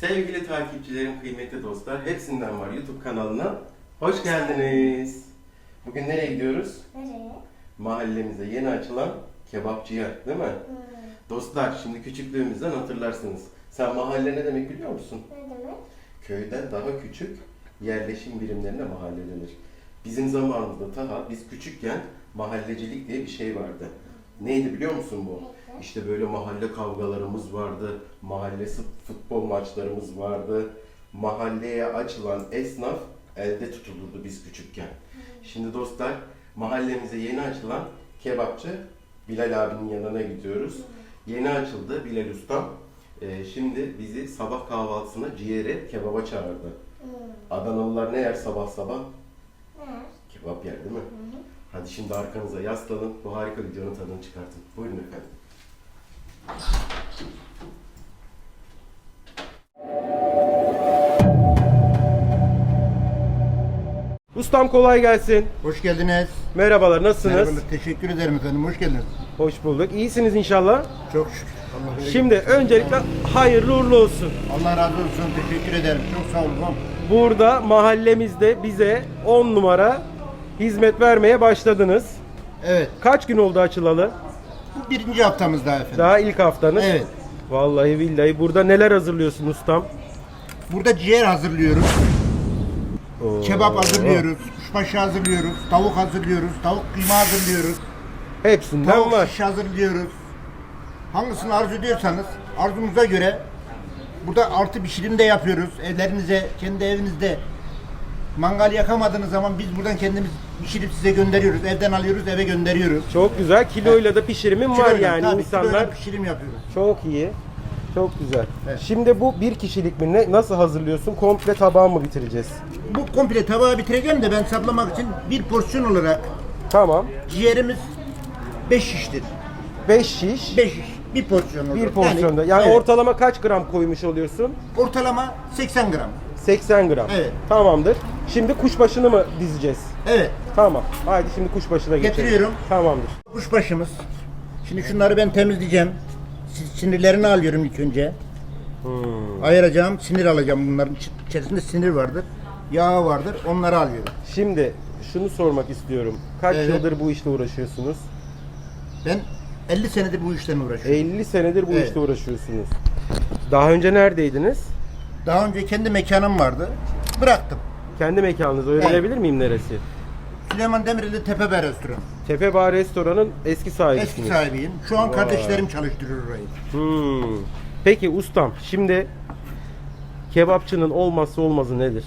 Sevgili takipçilerim, kıymetli dostlar, hepsinden var YouTube kanalına. Hoş geldiniz. Bugün nereye gidiyoruz? Nereye? Mahallemize yeni açılan kebapçıya, değil mi? Hmm. Dostlar, şimdi küçüklüğümüzden hatırlarsınız. Sen mahalle ne demek biliyor musun? Ne demek? Köyden daha küçük yerleşim birimlerine mahalle denir. Bizim zamanımızda daha biz küçükken mahallecilik diye bir şey vardı. Neydi biliyor musun bu? İşte böyle mahalle kavgalarımız vardı, mahalle futbol maçlarımız vardı. Mahalleye açılan esnaf elde tutulurdu biz küçükken. Şimdi dostlar mahallemize yeni açılan kebapçı Bilal abinin yanına gidiyoruz. Yeni açıldı Bilal Ustam. Ee, şimdi bizi sabah kahvaltısına ciğere kebaba çağırdı. Hmm. Adanalılar ne yer sabah sabah? Kebap yer değil mi? Hadi şimdi arkanıza yaslanın. Bu harika videonun tadını çıkartın. Buyurun efendim. Ustam kolay gelsin. Hoş geldiniz. Merhabalar, nasılsınız? Merhabalar, teşekkür ederim efendim. Hoş geldiniz. Hoş bulduk. İyisiniz inşallah. Çok şükür. Allah Şimdi öncelikle hayırlı uğurlu olsun. Allah razı olsun. Teşekkür ederim. Çok sağ olun. Burada mahallemizde bize 10 numara hizmet vermeye başladınız. Evet. Kaç gün oldu açılalı? Bu birinci haftamız daha efendim. Daha ilk haftanız. Evet. Vallahi billahi burada neler hazırlıyorsun ustam? Burada ciğer hazırlıyoruz. Oo. Kebap hazırlıyoruz. Kuşbaşı hazırlıyoruz. Tavuk hazırlıyoruz. Tavuk kıyma hazırlıyoruz. Hepsinden Tavuk var. şiş hazırlıyoruz. Hangisini arzu ediyorsanız arzumuza göre burada artı pişirim de yapıyoruz. Evlerinize, kendi evinizde mangal yakamadığınız zaman biz buradan kendimiz pişirip size gönderiyoruz. Evden alıyoruz, eve gönderiyoruz. Çok güzel. Kiloyla da pişirimin var Kiloyla, yani tabii, insanlar. kiloyla pişirim yapıyoruz. Çok iyi. Çok güzel. Evet. Şimdi bu bir kişilik mi? Ne, nasıl hazırlıyorsun? Komple tabağı mı bitireceğiz? Bu komple tabağı bitireceğim de ben saplamak için bir porsiyon olarak Tamam. ciğerimiz 5 şiştir. 5 şiş. 5 şiş. Bir porsiyon olur. bir porsiyonda. Yani, evet, ortalama kaç gram koymuş oluyorsun? ortalama 80 gram. 80 gram. Evet. Tamamdır. Şimdi kuşbaşını mı dizeceğiz? Evet. Tamam. Haydi şimdi kuşbaşına geçelim. Getiriyorum. Tamamdır. Kuşbaşımız. Şimdi şunları ben temizleyeceğim. Si- Sinirlerini alıyorum ilk önce. Hmm. Ayıracağım, sinir alacağım bunların. İç- içerisinde sinir vardır. Yağı vardır. Onları alıyorum. Şimdi şunu sormak istiyorum. Kaç Evet. yıldır bu işle uğraşıyorsunuz? Ben 50 senedir bu işten uğraşıyorum. 50 senedir bu Evet. işte uğraşıyorsunuz. Daha önce neredeydiniz? Daha önce kendi mekanım vardı. Bıraktım. Kendi mekanınız öğrenebilir miyim neresi? Süleyman Demirel'de Tepeber Restoran. Tepe Bar Restoran'ın eski sahibisiniz. Eski sahibiyim. Şu an Vay. kardeşlerim çalıştırıyor orayı. Hmm. Peki ustam şimdi kebapçının olmazsa olmazı nedir?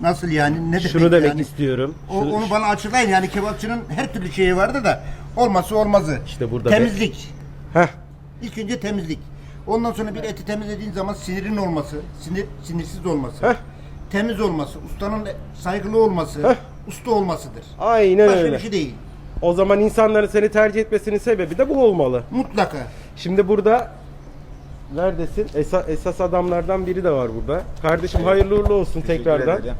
Nasıl yani? Ne Şunu demek demek yani? istiyorum. O, Şunu- onu bana açıklayın yani kebapçının her türlü şeyi vardı da olması olmazı. İşte burada temizlik. Heh, İlk önce temizlik. Ondan sonra bir eti temizlediğin zaman sinirin olması, sinir sinirsiz olması, Heh. temiz olması, ustanın saygılı olması, Heh. usta olmasıdır. aynen Başka öyle. bir şey değil. O zaman insanların seni tercih etmesinin sebebi de bu olmalı. Mutlaka. Şimdi burada neredesin? Esa- esas adamlardan biri de var burada. Kardeşim hayırlı uğurlu olsun tekrardan. ederim.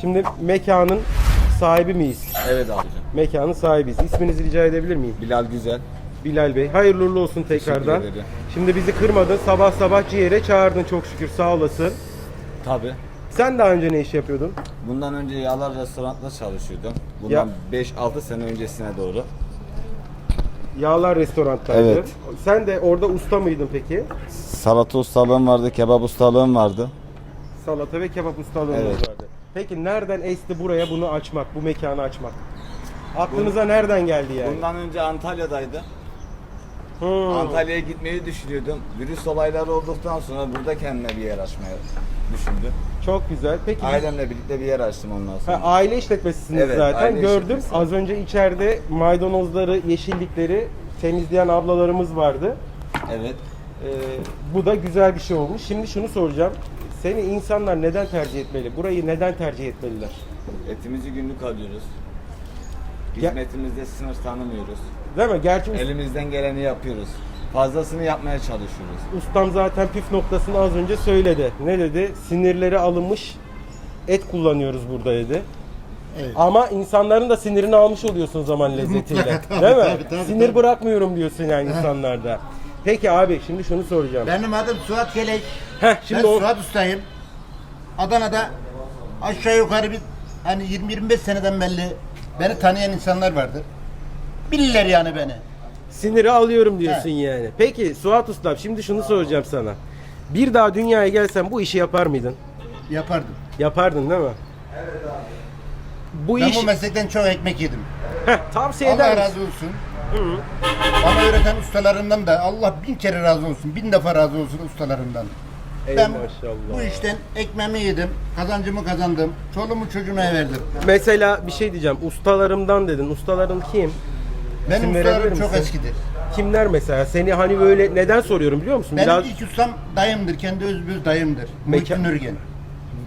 Şimdi mekanın sahibi miyiz? Evet abicim. Mekanın sahibiyiz. İsminizi rica edebilir miyim? Bilal Güzel. Bilal Bey. Hayırlı uğurlu olsun tekrardan. ederim. Şimdi bizi kırmadın. Sabah sabah ciğere çağırdın çok şükür. Sağ olasın. Tabi. Sen daha önce ne iş yapıyordun? Bundan önce Yağlar Restoran'da çalışıyordum. Bundan Ya- 5-6 sene öncesine doğru. Yağlar restorantaydı. Evet. Sen de orada usta mıydın peki? Salata ustalığım vardı, kebap ustalığım vardı. Salata ve kebap ustalığınız Evet. vardı. Peki nereden esti buraya bunu açmak, bu mekanı açmak? Aklınıza nereden geldi yani? Bundan önce Antalya'daydı. Hmm. Antalya'ya gitmeyi düşünüyordum. Virüs olayları olduktan sonra burada kendime bir yer açmayı düşündüm. Çok güzel. Peki Ailemle birlikte bir yer açtım ondan Ha, sonra. aile işletmesisiniz Evet, zaten. aile Gördüm. işletmesi. Az önce içeride maydanozları, yeşillikleri temizleyen ablalarımız vardı. Evet. Ee, bu da güzel bir şey olmuş. Şimdi şunu soracağım. Seni insanlar neden tercih etmeli? Burayı neden tercih etmeliler? Etimizi günlük alıyoruz. Ya- Hizmetimizde sınır tanımıyoruz. Değil mi? Gerçi Elimizden geleni yapıyoruz. Fazlasını yapmaya çalışıyoruz. ustam zaten püf noktasını az önce söyledi. Ne dedi? Sinirleri alınmış et kullanıyoruz burada dedi. Evet. Ama insanların da sinirini almış oluyorsun zaman lezzetiyle. Mutlaka, Değil mi? tabii, tabii, Sinir tabii. bırakmıyorum diyorsun yani insanlarda. Peki abi şimdi şunu soracağım. Benim adım Suat Kelek. Heh, şimdi ben o Suat Usta'yım. Adana'da aşağı yukarı bir hani 20-25 seneden belli beni tanıyan insanlar vardır. Bilirler yani beni. siniri alıyorum diyorsun yani. Peki Suat Ustam şimdi şunu soracağım sana. Bir daha dünyaya gelsen bu işi yapar mıydın? Yapardım. Yapardın değil mi? Bu Ben iş bu meslekten çok ekmek yedim. Heh, tavsiye Allah eder razı misin? olsun. Bana öğreten ustalarımdan da Allah bin kere razı olsun. Bin defa razı olsun ustalarımdan. Ey ben maşallah. bu işten ekmeğimi yedim. Kazancımı kazandım. Çoluğumu çocuğuma verdim. Mesela bir şey diyeceğim. Ustalarımdan dedin. Ustaların kim? Benim İsim verebilir ustalarım çok misin? eskidir. Kimler mesela? Seni hani böyle neden soruyorum biliyor musun? Benim Biraz ilk ustam dayımdır. Kendi özbüz dayımdır. Muhittin Ürgen.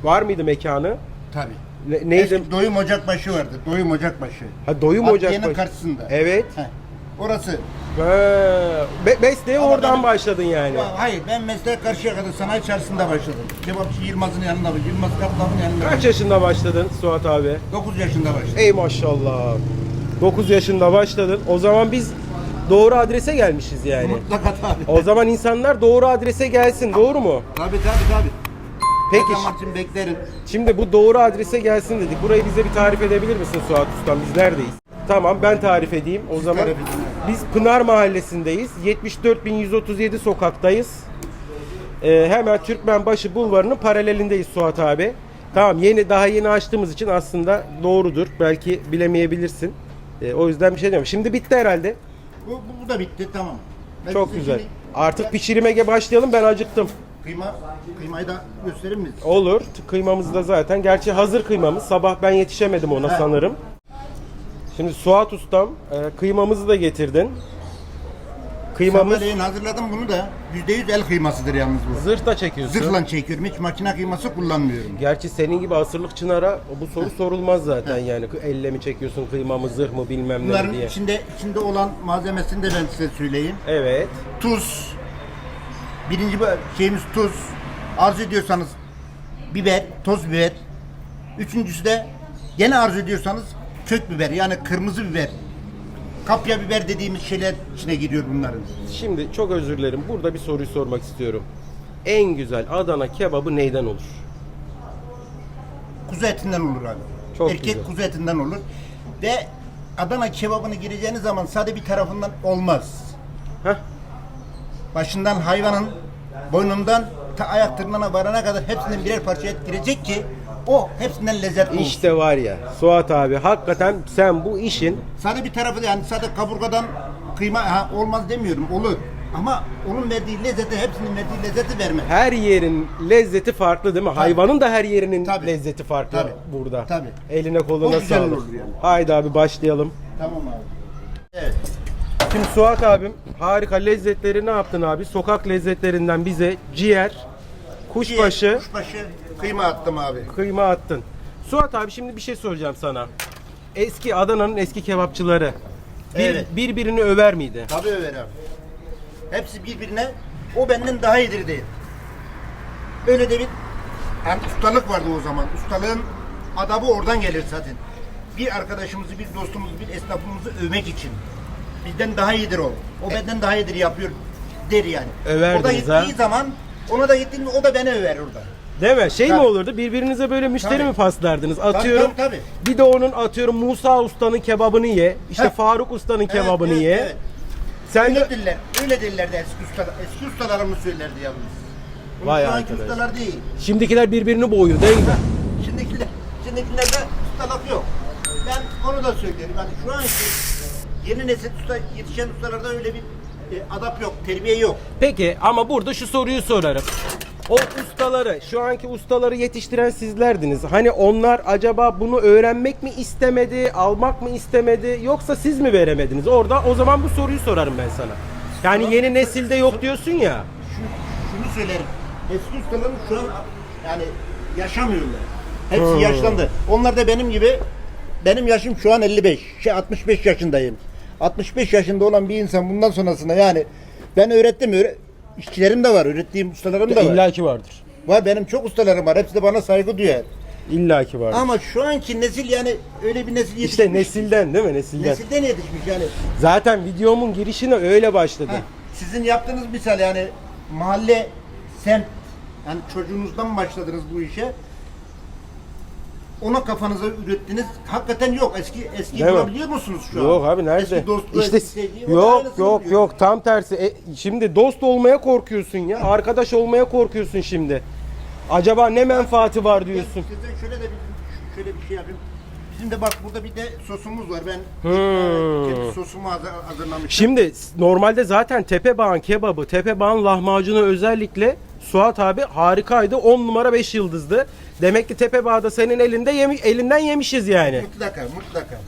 var mıydı mekanı? Tabii. Ne, neydi? Eski Doyum Ocakbaşı vardı. Doyum Ocakbaşı. Ha Doyum Adliyenin karşısında. Evet. Heh. Orası. Ha, be, mesleğe Ama oradan benim- başladın yani. Ya, hayır ben mesleğe karşıya kadar sanayi çarşısında başladım. Kebapçı Yılmaz'ın yanında, Yılmaz Kaplan'ın yanında. Kaç yaşında başladın Suat abi? 9 yaşında başladım. Ey maşallah. 9 yaşında başladın. O zaman biz doğru adrese gelmişiz yani. Mutlaka tabii. O zaman insanlar doğru adrese gelsin. Doğru mu? Tabii tabii tabii. Peki Peki. için beklerim. Şimdi bu doğru adrese gelsin dedik. Burayı bize bir tarif edebilir misin Suat Ustam? Biz neredeyiz? Tamam ben tarif edeyim. O zaman tarif edin. Biz Pınar Mahallesi'ndeyiz. 74137 sokaktayız. Ee, hemen Türkmenbaşı Bulvarı'nın paralelindeyiz Suat abi. Tamam yeni daha yeni açtığımız için aslında doğrudur. Belki bilemeyebilirsin. Ee, o yüzden bir şey demiyorum. Şimdi bitti herhalde. Bu, bu, bu da bitti tamam. Ben Çok size güzel. şimdi- Artık pişirmeye başlayalım. Ben acıktım. Kıyma, kıymayı da gösterir miyiz? Olur. Kıymamız da zaten. Gerçi hazır kıymamız. Sabah ben yetişemedim ona sanırım. Şimdi Suat Ustam e, kıymamızı da getirdin. Kıymamız Sabahleyin hazırladım bunu da. %100 el kıymasıdır yalnız bu. zırhla çekiyorsun. Zırhla çekiyorum. Hiç makine kıyması kullanmıyorum. Gerçi senin gibi asırlık çınara bu soru sorulmaz zaten yani. Elle mi çekiyorsun kıymamı zırh mı bilmem ne Bunların diye. içinde içinde olan malzemesini de ben size söyleyeyim. Evet. Tuz. Birinci bu şeyimiz tuz. Arzu ediyorsanız biber, toz biber. Üçüncüsü de gene arzu ediyorsanız kök biber yani kırmızı biber. Kapya biber dediğimiz şeyler içine giriyor bunların. Şimdi çok özür dilerim. Burada bir soruyu sormak istiyorum. En güzel Adana kebabı neyden olur? Kuzu etinden olur abi. Çok Erkek güzel. kuzu etinden olur. Ve Adana kebabını gireceğiniz zaman sade bir tarafından olmaz. Heh. Başından hayvanın boynundan ta ayak tırnağına varana kadar hepsinden birer parça et girecek ki o hepsinden lezzetli olsun. İşte var ya Suat abi hakikaten sen bu işin Sade bir tarafı yani sade kaburgadan kıyma ha, olmaz demiyorum olur. Ama onun verdiği lezzeti hepsinin verdiği lezzeti vermez. her yerin lezzeti farklı değil mi? Hayvanın da her yerinin Tabii. lezzeti farklı Tabii. burada. Tabii. Eline koluna güzel sağlık. olur yani. Haydi abi başlayalım. Tamam abi. Evet. Şimdi Suat abim harika lezzetleri ne yaptın abi? Sokak lezzetlerinden bize ciğer, kuşbaşı, Kuşbaşı kıyma attım abi. kıyma attın. Suat abi şimdi bir şey soracağım sana. Eski Adana'nın eski kebapçıları bir, Evet. birbirini över miydi? Tabii över abi. Hepsi birbirine o benden daha iyidir değil. Öyle de bir yani ustalık vardı o zaman. Ustalığın adabı oradan gelir zaten. Bir arkadaşımızı, bir dostumuzu, bir esnafımızı övmek için. Bizden daha iyidir o. O benden daha iyidir yapıyor der yani. Överdiniz o da gittiği ha? zaman ona da gittiğinde o da beni över orada. Değil mi? Şey mi Tabii. olurdu? Birbirinize böyle müşteri Tabii. mi paslardınız? Atıyorum. tabii, tabii. Bir de onun atıyorum Musa Usta'nın kebabını ye. İşte Heh. Faruk Usta'nın kebabını evet, ye. evet. Sen de Öyle diller, öyle dillerdi eski ustalar. Eski ustalarımız söylerdi yalnız. Vay şu anki arkadaş. ustalar değil. şimdikiler birbirini boğuyor değil mi? Şimdikiler, şimdikilerde ustalık yok. Ben onu da söylüyorum. Yani şu anki yeni nesil usta, yetişen ustalarda öyle bir e, adap yok, terbiye yok. Peki ama burada şu soruyu sorarım. O ustaları, şu anki ustaları yetiştiren sizlerdiniz. Hani onlar acaba bunu öğrenmek mi istemedi, almak mı istemedi yoksa siz mi veremediniz? Orada o zaman bu soruyu sorarım ben sana. Yani yeni nesilde yok diyorsun ya. Şu, şunu söylerim. Eski ustaların şu an yani yaşamıyorlar. Hepsi yaşlandı. Onlar da benim gibi benim yaşım şu an 55. Şey 65 yaşındayım. 65 yaşında olan bir insan bundan sonrasında yani ben öğrettim öğre işçilerim de var, öğrettiğim ustalarım da var. İlla ki vardır. Var benim çok ustalarım var. Hepsi de bana saygı duyar. İlla ki vardır. Ama şu anki nesil yani öyle bir nesil yetişmiş. İşte nesilden değil mi? Nesilden. Nesilden yetişmiş yani. Zaten videomun girişine öyle başladı. Heh. sizin yaptığınız misal yani mahalle semt yani çocuğunuzdan başladınız bu işe. Ona kafanıza ürettiniz. Hakikaten yok. Eski eski Değil mi? bulabiliyor musunuz şu an? Yok abi nerede? Eski dostluğu, işte eski sevgiyi, o da yok aynısını yok buluyor. yok tam tersi. E, şimdi dost olmaya korkuyorsun ya. Arkadaş olmaya korkuyorsun şimdi. Acaba ne menfaati var diyorsun. Sizden şöyle de bir, şöyle bir şey yapayım. Bizim de bak burada bir de sosumuz var. Ben Hmm. kendi sosumu hazır, hazırlamıştım. Şimdi normalde zaten Tepebağ'ın kebabı, Tepebağ'ın lahmacunu özellikle Suat abi harikaydı. 10 numara 5 yıldızdı. Demek ki Tepebağ'da senin elinde yemi, elinden yemişiz yani. mutlaka mutlaka.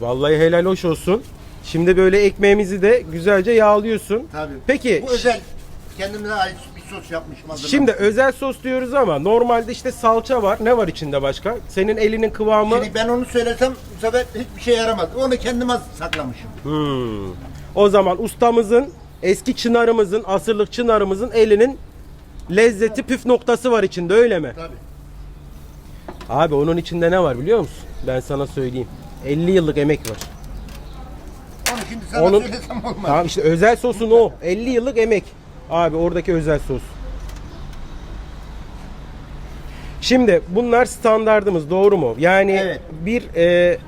Vallahi helal hoş olsun. Şimdi böyle ekmeğimizi de güzelce yağlıyorsun. Tabii. Peki Bu özel kendimize ait bir sos yapmışım hazırlamışım. şimdi özel sos diyoruz ama normalde işte salça var. Ne var içinde başka? Senin elinin kıvamı Şimdi ben onu söylesem bu sefer hiçbir şey yaramaz. Onu kendime saklamışım. Hmm. O zaman ustamızın, eski çınarımızın, asırlık çınarımızın elinin lezzeti püf noktası var içinde öyle mi? Tabii. Abi onun içinde ne var biliyor musun? Ben sana söyleyeyim. 50 yıllık emek var. Onu şimdi sana Onun- söylesem olmaz. Tamam işte özel sosun o. 50 yıllık emek. Abi oradaki özel sos. Şimdi bunlar standardımız doğru mu? Yani Evet. bir e,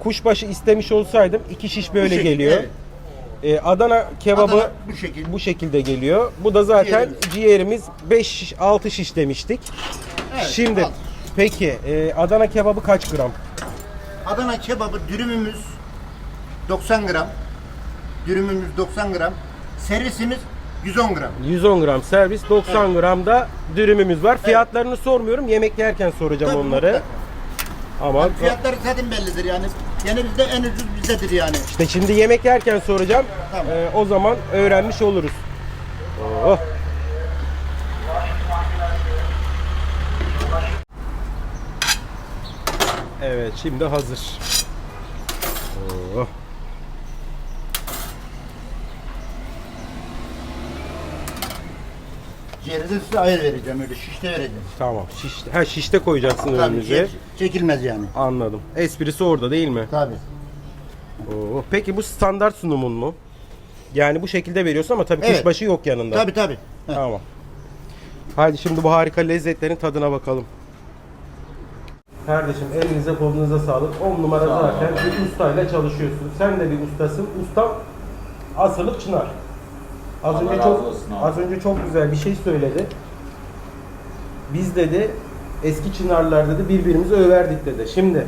kuşbaşı istemiş olsaydım iki şiş böyle şekilde, geliyor. evet. E, Adana kebabı Adana bu şekil. bu şekilde geliyor. Bu da zaten Ciğerimiz. ciğerimiz 5 şiş 6 şiş demiştik. Evet, Şimdi al. peki e, Adana kebabı kaç gram? Adana kebabı dürümümüz 90 gram. Dürümümüz 90 gram. Servisimiz 110 gram. 110 gram servis, 90 gram da dürümümüz var. Fiyatlarını sormuyorum. Yemek yerken soracağım Tabii, onları. mutlaka. Ama Fiyatları zaten bellidir yani. Yani bizde en ucuz bizdedir yani. işte şimdi yemek yerken soracağım. Tamam. Ee, o zaman öğrenmiş oluruz. Oh. Evet, şimdi hazır. Oh. Ciğeri size ayır vereceğim öyle şişte vereceğim. Tamam. Şiş, ha şişte koyacaksın Tabii önümüze. çekilmez yani. Anladım. Esprisi orada değil mi? Tabii. Oo, Peki bu standart sunumun mu? Yani bu şekilde veriyorsun ama tabii Evet. kuşbaşı yok yanında. Tabii tabii. Heh. Tamam. Hadi şimdi bu harika lezzetlerin tadına bakalım. Kardeşim elinize kolunuza sağlık. 10 numara zaten bir ustayla çalışıyorsun. Sen de bir ustasın. Ustam asılık Çınar. Az Allah önce razı çok olsun abi. az önce çok güzel bir şey söyledi. Biz dedi eski Çınarlar dedi birbirimizi överdik dedi. Şimdi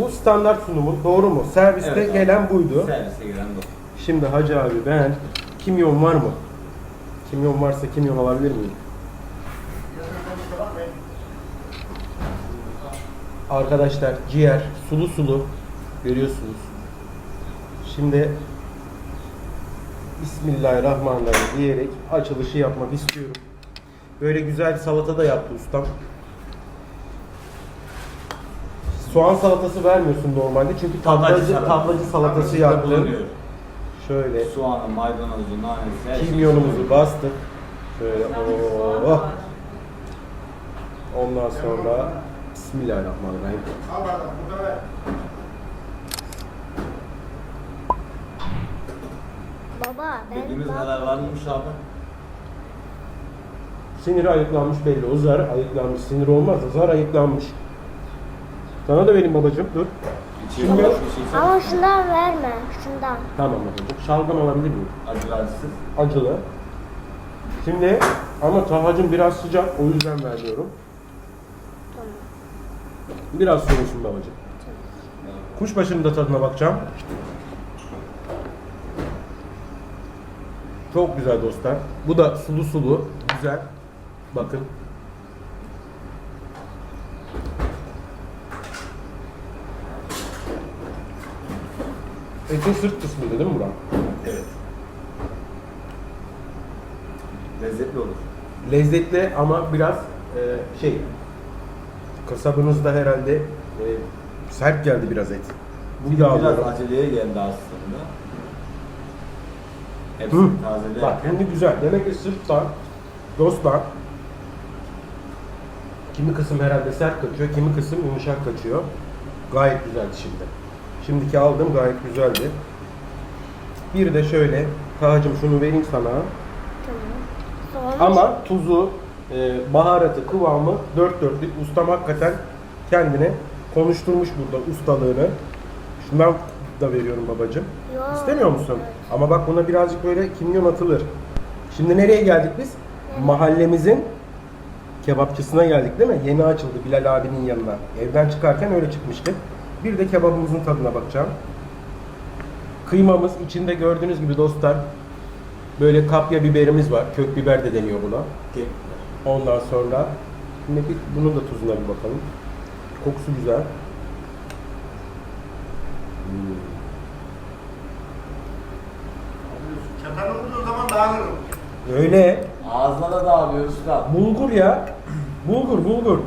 bu standart sunumun doğru mu? Serviste Evet abi. gelen buydu. Servise giren bu. Şimdi Hacı abi ben kimyon var mı? Kimyon varsa kimyon alabilir miyim? Arkadaşlar ciğer sulu sulu görüyorsunuz. Şimdi Bismillahirrahmanirrahim diyerek açılışı yapmak istiyorum. Böyle güzel salata da yaptı ustam. Soğan salatası vermiyorsun normalde çünkü Tablacı tablacı, salata. tablacı salatası Tablacı yaptın. Şöyle Soğanı, maydanozu, nanesi, her kimyonumuzu bastık. Şöyle oh. Ondan sonra Bismillahirrahmanirrahim. Baba ben Bildiğimiz neler varmış abi? Siniri ayıklanmış belli. O zar ayıklanmış. Sinir olmaz da zar ayıklanmış. Sana da vereyim babacığım. Dur. Şimdi- şey Ama şundan verme. Şundan. Tamam babacığım. Şalgam alabilir miyim? acı acısız. Acılı. Şimdi ama tahacım biraz sıcak. O yüzden veriyorum. Tamam. Biraz soğusun babacığım. Kuşbaşının da tadına bakacağım. Çok güzel dostlar. Bu da sulu sulu, güzel. Bakın. Etin sırt kısmıydı değil mi Burak? Evet. Lezzetli olur. Lezzetli ama biraz e, şey kasabınızda herhalde e, sert geldi biraz et. Bugün Bir daha biraz alıyorum. aceleye geldi aslında. Hepsi Hı. tazeli. Bak şimdi güzel. Demek ki sırttan, dostlar kimi kısım herhalde sert kaçıyor, kimi kısım yumuşak kaçıyor. Gayet güzeldi şimdi. Şimdiki aldığım gayet güzeldi. Bir de şöyle Tahacım şunu vereyim sana. Tamam. Sonra Ama tuzu, e, baharatı, kıvamı dört dörtlük. Ustam hakikaten kendine konuşturmuş burada ustalığını. Şundan da veriyorum babacığım. Yok. İstemiyor musun? Ama bak buna birazcık böyle kimyon atılır. Şimdi nereye geldik biz? Mahallemizin kebapçısına geldik değil mi? Yeni açıldı Bilal abinin yanına. Evden çıkarken öyle çıkmıştık. Bir de kebabımızın tadına bakacağım. Kıymamız içinde gördüğünüz gibi dostlar böyle kapya biberimiz var. Kök biber de deniyor buna. Ondan sonra şimdi bunun da tuzuna bir bakalım. Kokusu güzel. Çatal olduğu zaman dağılırım. Öyle. Ağzına da dağılıyor usta. Bulgur ya. Bulgur, bulgur.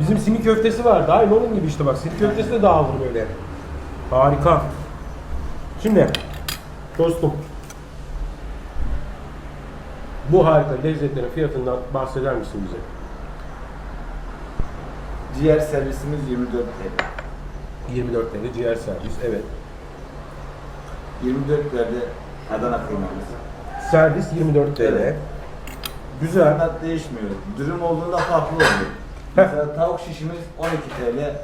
Bizim simit köftesi vardı. Aynı onun gibi işte bak. Simit köftesi de dağılır böyle. Harika. Şimdi dostum bu harika lezzetlerin fiyatından bahseder misin bize? Ciğer servisimiz 24 TL. 24 TL ciğer servis. Evet. 24 TL Adana kıymamız. Servis 24 TL. Evet. Güzel. Standart değişmiyor. Dürüm olduğunda farklı oluyor. Mesela tavuk şişimiz 12 TL.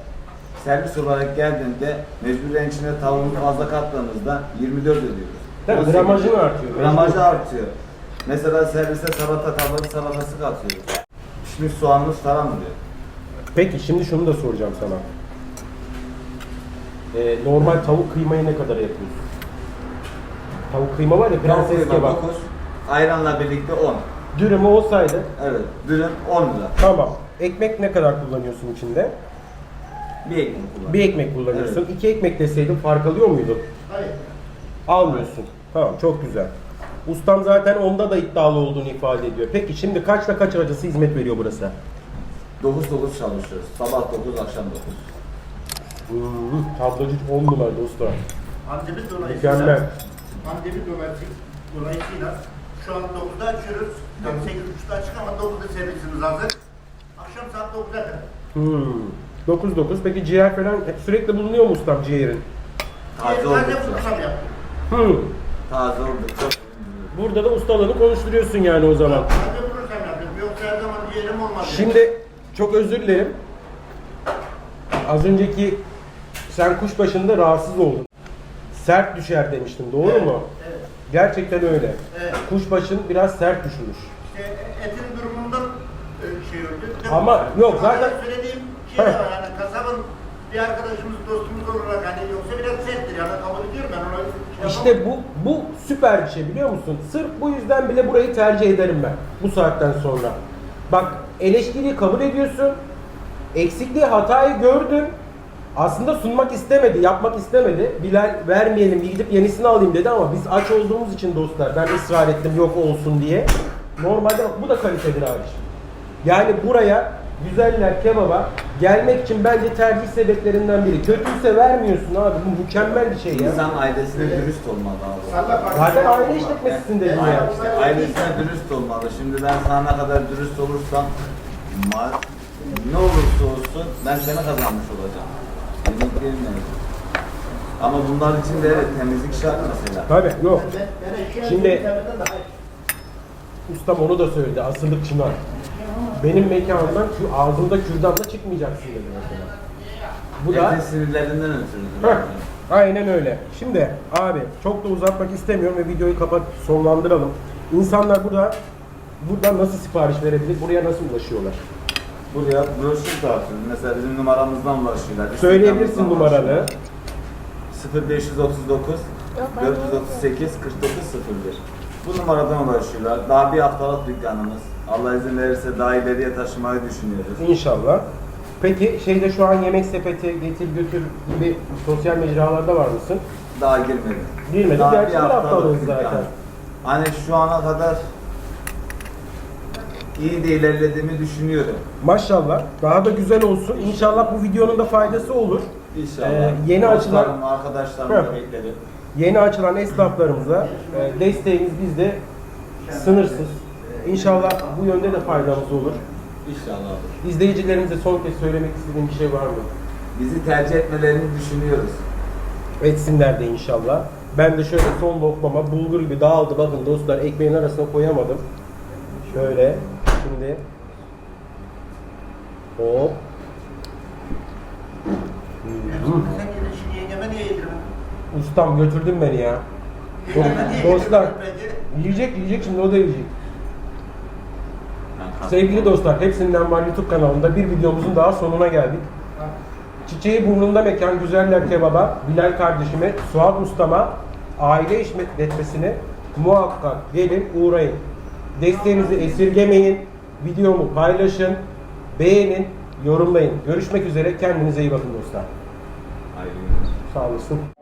Servis olarak geldiğinde mecburen içine tavuğunu fazla kattığımızda 24 ödüyoruz. Tabii, 18 gramajını artıyor. Gramajı artıyor. Mesela servise salata tabak salatası katıyoruz. Pişmiş soğanımız falan oluyor. Peki şimdi şunu da soracağım sana. Ee, normal tavuk kıymayı ne kadar yapıyorsun? Tavuk kıyma var ya prenses Tavuk kebap. 9, ayranla birlikte 10. Dürümü olsaydı Evet, dürüm 10 lira. tamam. Ekmek ne kadar kullanıyorsun içinde? Bir ekmek kullan. Bir ekmek kullanıyorsun. İki ekmek deseydin fark alıyor muydun? Hayır. Almıyorsun. Tamam çok güzel. Ustam zaten onda da iddialı olduğunu ifade ediyor. Peki şimdi kaçla kaç aracısı hizmet veriyor burası? 9-9 çalışıyoruz. Sabah 9, akşam 9. Hmm, tablacı 10 numara dostlar. Pandemi dolayısıyla, Mükemmel. pandemi dolayısıyla, dolayısıyla şu an 9'da açıyoruz. Tam 8.30'da açık ama 9'da servisimiz hazır. Akşam saat 9'da kadar. Hmm. 9-9. Peki ciğer falan hep sürekli bulunuyor mu ustam ciğerin? Taze Sadece oldukça. fırsat yaptım. Hmm. Taze oldukça. Burada da ustalığını konuşturuyorsun yani o zaman. Sadece fırsat yaptım. Yoksa her zaman diyelim olmaz. Şimdi çok özür dilerim. Az önceki sen kuşbaşında rahatsız oldun. Sert düşer demiştin doğru Evet, mu? Evet. Gerçekten öyle. Evet. Kuşbaşın biraz sert düşmüş. İşte etin Ama yok, zaten- arada Söylediğim şey de var yani kasabın bir arkadaşımız, dostumuz olarak hani yoksa biraz serttir yani kabul ediyorum ben onu. şey İşte bu bu süper bir şey biliyor musun? Sırf bu yüzden bile burayı tercih ederim ben bu saatten sonra. Bak eleştiriyi kabul ediyorsun. Eksikliği, hatayı gördün. Aslında sunmak istemedi, yapmak istemedi. Bilal vermeyelim, gidip yenisini alayım dedi ama biz aç olduğumuz için dostlar ben ısrar ettim yok olsun diye. Normalde bu da kalitedir abiciğim. Yani buraya güzeller kebaba gelmek için bence tercih sebeplerinden biri. Kötüyse vermiyorsun abi. Bu mükemmel bir şey ya. İnsan ailesine dürüst olmalı abi. Zaten aile dedim Aile- ya. işte ailesine dürüst olmalı. Şimdi ben sana ne kadar dürüst olursam ne olursa olsun ben seni kazanmış olacağım. Yemeklerin. Ama bunlar için de evet temizlik şart mesela. Tabii yok. Şimdi-. Ustam onu da söyledi. Asırlık çınar. Benim mekanımdan şu ağzımda kürdanla çıkmayacaksın dedi mesela. Bu da Etin sinirlerinden. Heh, aynen öyle. Şimdi abi çok da uzatmak istemiyorum ve videoyu kapat sonlandıralım. İnsanlar burada burada nasıl sipariş verebilir? Buraya nasıl ulaşıyorlar? Buraya broşür dağıtıyoruz. Mesela bizim numaramızdan ulaşıyorlar. Söyleyebilirsin Instagram'dan numaranı. ulaşıyorlar. 0539 Yok, ben 438 49 01 Bu numaradan ulaşıyorlar. Daha bir haftalık dükkanımız. Allah izin verirse daha ileriye taşımayı düşünüyoruz. İnşallah. Peki şeyde şu an yemek sepeti, getir götür gibi sosyal mecralarda var mısın? Daha girmedim. Girmedin, Daha gerçi bir haftalık zaten. Hani şu ana kadar iyi de ilerlediğimi düşünüyorum. Maşallah. Daha da güzel olsun. İnşallah bu videonun da faydası olur. İnşallah. Ee, yeni açılan- arkadaşlarımı da beklerim. Yeni açılan esnaflarımıza e, desteğiniz bizde sınırsız. İnşallah bu yönde de faydamız olur. İnşallah. İzleyicilerimize son kez söylemek istediğim bir şey var mı? Bizi tercih etmelerini düşünüyoruz. Etsinler de inşallah. Ben de şöyle son lokmama bulgur gibi dağıldı. Bakın dostlar ekmeğin arasına koyamadım. Şöyle şimdi hop ustam götürdün beni ya. Dostlar yiyecek yiyecek şimdi o da yiyecek. Sevgili dostlar hepsinden var YouTube kanalında bir videomuzun daha sonuna geldik. Çiçeği burnunda mekan Güzeller Kebaba, Bilal kardeşime, Suat Ustama, aile işletmesine muhakkak gelin uğrayın. Desteğinizi esirgemeyin, videomu paylaşın, beğenin, yorumlayın. Görüşmek üzere, kendinize iyi bakın dostlar. Sağ olasın.